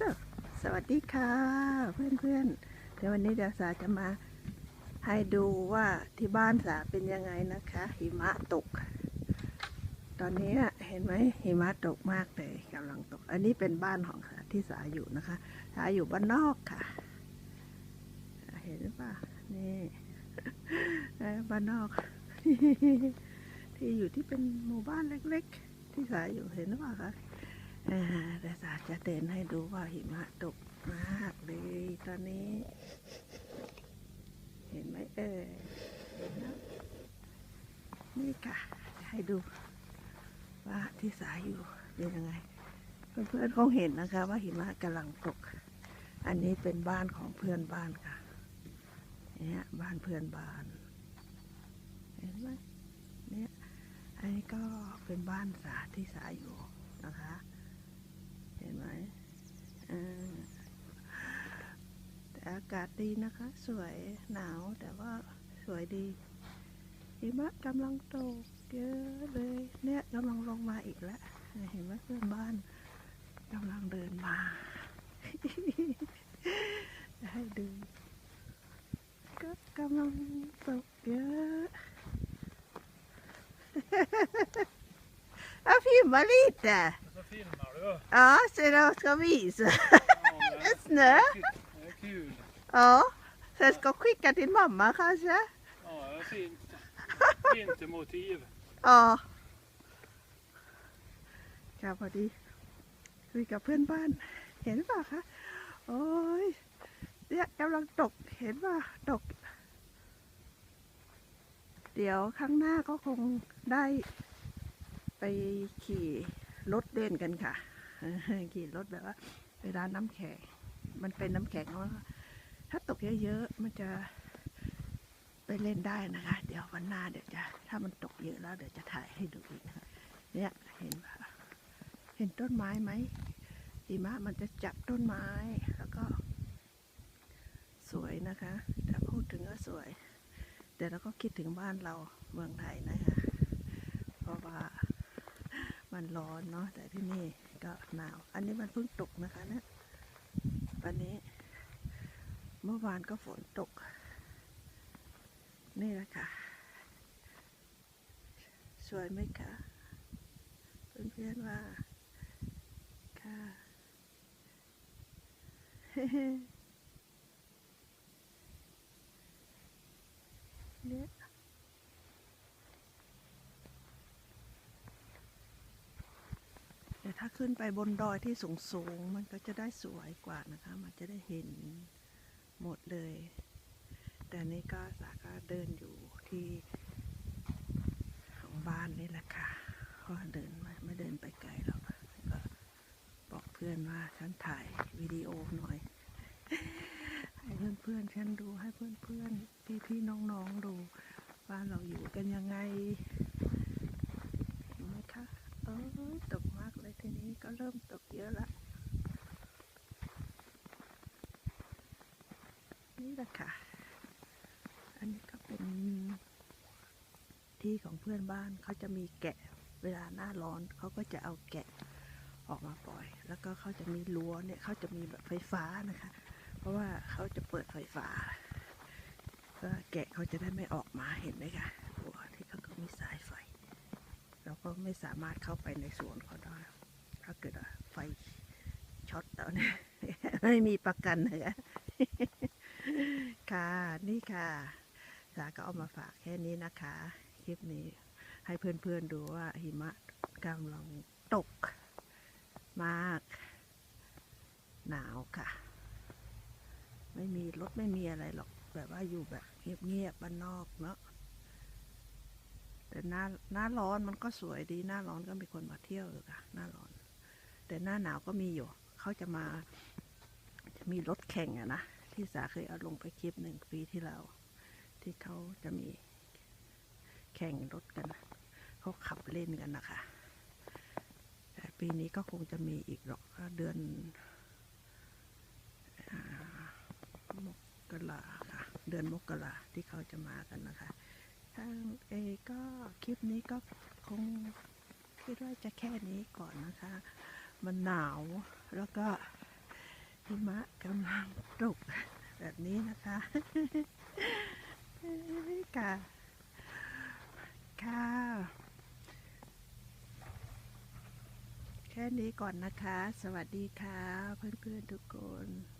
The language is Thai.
สสวัสดีค่ะเพื่อนๆเดี๋ยววันนี้เดี๋ยวสาจะมาให้ดูว่าที่บ้านสาเป็นยังไงนะคะ หิมะตก ตอนนี้เห็นไหมหิมะตกมากเลยกำลังตก อันนี้เป็นบ้านของสาที่สาอยู่นะคะสาอยู่บ้านนอกค่ะ เห็นหรือเปล่านี่บ้านนอก ที่อยู่ที่เป็นหมู่บ้านเล็ก ๆ ที่สาอยู่เห็นหรือเปล่าคะ แต่สาจะเดินให้ดูว่าหิมะตกมากเลยตอนนี้ เห็นไหมเอ่ยเห็นนะนี่ค่ะ ให้ดูว่าที่สายอยู่เป็นยังไง เพื่อนๆคงเห็นนะคะ ว่าหิมะกำลังตก อันนี้เป็นบ้านของเพื่อนบ้านค่ะเนี่ยบ้านเพื่อนบ้าน เห็นไหมเนี่ยอันนี้ก็เป็นบ้านสาที่สาอยู่นะคะ เห็นไหมแต่อากาศดีนะคะ สวยหนาวแต่ว่าสวยดีหิมะกำลังตกเยอะเลย เนี่ยกำลังลงมาอีกแล้วเห็นไหมเพื่อนบ้านกำลังเดินมาจะให้ดู ก็กำลังตกเยอะ Ah, filmar lite. Så filmar du. Ja, så jag ska visa. Ja, men Det är snö. Det är kul. Ja, så jag ska skicka till mamma kanske. Ja, det är fint. Vintermotiv. อ๋อค่ะพอดีคุยกับเพื่อนบ้าน เห็นป่ะคะ โอ้ยเนี่ยกำลังตกเห็นป่ะตก เดี๋ยวข้างหน้าก็คงได้ไปขี่รถเล่นกันค่ะ ขี่รถแบบว่าไปร้านน้ำแข็ง มันเป็นน้ำแข็งว่าถ้าตกเยอะๆ มันจะไปเล่นได้นะคะ เดี๋ยววันหน้าเดี๋ยวจะ ถ้ามันตกเยอะแล้วเดี๋ยวจะถ่ายให้ดูอีกนะคะเนี่ยเห็นปะเห็นต้นไม้ไหมหิมะมันจะจับต้นไม้แล้วก็ สวยนะคะแต่พูดถึงก็สวย แต่เราก็คิดถึงบ้านเราเมืองไทยนะคะ เพราะว่ามันร้อนเนาะแต่ที่นี่ ก็หนาว อันนี้มันเพิ่งตกนะคะเนี่ยวันนี้ เมื่อวานก็ฝนตก นี่แหละค่ะ สวยไหมคะเพื่อนๆว่าค่ะ เนี่ยแต่ ถ้าขึ้นไปบนดอยที่สูงๆมันก็จะได้สวยกว่านะคะ มันจะได้เห็นหมดเลย แต่นี่ก็สาก็เดินอยู่ที่ของบ้านนี่แหละค่ะก็เดินไม่ไม่เดินไปไกลหรอกก็บอกเพื่อนว่าฉันถ่ายวิดีโอหน่อย ให้เพื่อนๆฉันดูให้เพื่อนๆพี่ๆน้องๆดูว่าเราอยู่กันยังไง เห็นไหมคะเออตกมากเลยทีนี้ก็เริ่มตกเยอะละนี่แหละค่ะ อันนี้ก็เป็นที่ของเพื่อนบ้านเขาจะมีแกะเวลาหน้าร้อนเขาก็จะเอาแกะออกมาปล่อย แล้วก็เขาจะมีรั้วเนี่ยเขาจะมีแบบไฟฟ้านะคะ เพราะว่าเขาจะเปิดไฟฟ้าก็แกะเขาจะได้ไม่ออกมาเห็นไหมคะรั้วที่เขาก็มีสายไฟ เราก็ไม่สามารถเข้าไปในสวนเขาได้ ถ้าเกิดว่าไฟ ช็อตแล้วนี่ยไม่มีประกันเลยค่ะ นี่ค่ะ สาก็เอามาฝากแค่นี้นะคะ คลิปนี้ให้เพื่อนๆดูว่าหิมะกำลังตกมาก หนาวค่ะ ไม่มีรถไม่มีอะไรหรอก แบบว่าอยู่แบบเงียบๆบ้านนอกเนาะแต่หน้าหน้าร้อนมันก็สวยดี หน้าร้อนก็มีคนมาเที่ยวอยู่ค่ะ หน้าร้อน แต่หน้าหนาวก็มีอยู่ เขาจะมาจะมีรถแข่งอะนะ ที่สาเคยเอาลงไปคลิปหนึ่งปีที่แล้วที่เขาจะมีแข่งรถกันเขาขับเล่นกันนะคะแต่ปีนี้ก็คงจะมีอีกหรอกเดือนอมกราค่ะ เดือนมกราที่เขาจะมากันนะคะ ทางเอก็คลิปนี้ก็คงคิดว่าจะแค่นี้ก่อนนะคะ มันหนาว แล้วก็หิมะกำลังตกแบบนี้นะคะ ค่ะ ค่ะ แค่นี้ก่อนนะคะ สวัสดีค่ะ เพื่อนๆทุกคน